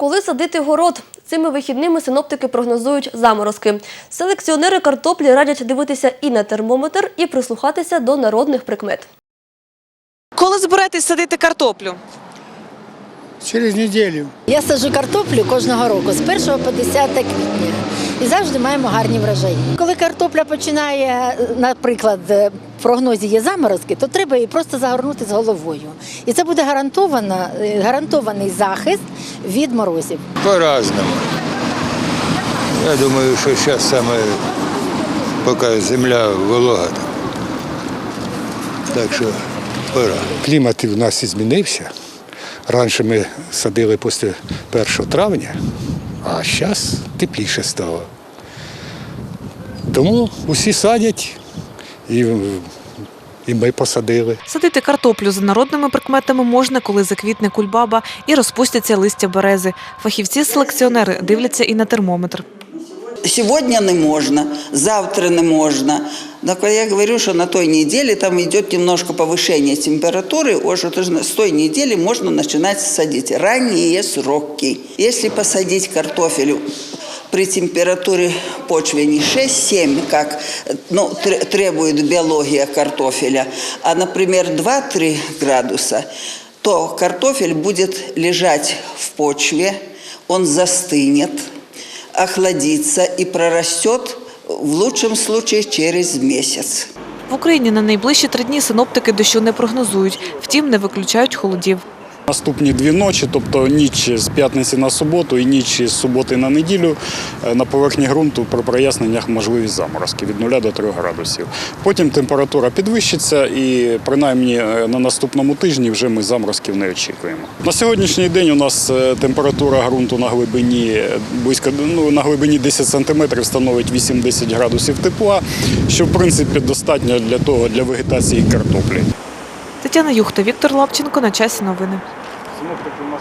Коли садити город? Цими вихідними синоптики прогнозують заморозки. Селекціонери картоплі радять дивитися і на термометр, і прислухатися до народних прикмет. Коли збираєтесь садити картоплю? Через неділю. Я саджу картоплю кожного року з 1 по 10 квітня. І завжди маємо гарні врожаї. Коли картопля починає, наприклад, в прогнозі є заморозки, то треба її просто загорнути з головою. І це буде е, гарантований захист від морозів. По-разному. Я думаю, що зараз саме поки земля волога. Так що пора. Клімат у нас змінився. Раніше ми садили після 1 травня, а зараз тепліше стало. Тому усі садять, і, і ми посадили. Садити картоплю за народними прикметами можна, коли заквітне кульбаба і розпустяться листя берези. Фахівці-селекціонери дивляться і на термометр. Сегодня не можно, завтра не можно. Так я говорю, что на той неделе там идет немножко повышение температуры, уже тоже с той недели можно начинать садить ранние сроки. Если посадить картофель при температуре почвы не 6-7, как ну, тр- требует биология картофеля, а, например, 2-3 градуса, то картофель будет лежать в почве, он застынет, охладится и прорастет в лучшем случае через месяц. В Україні на найближчі три дні синоптики дощу не прогнозують, втім не виключають холодів. Наступні дві ночі, тобто ніч з п'ятниці на суботу і ніч з суботи на неділю, е, на поверхні ґрунту при проясненнях можливі заморозки від 0 до 3 градусів. Потім температура підвищиться і принаймні е, на наступному тижні вже ми заморозків не очікуємо. На сьогоднішній день у нас е, температура ґрунту на глибині близько ну, на глибині 10 сантиметрів становить 8-10 градусів тепла, що в принципі достатньо для того для вегетації картоплі. Тетяна Юхта, Віктор Лапченко на часі новини. すごくできます。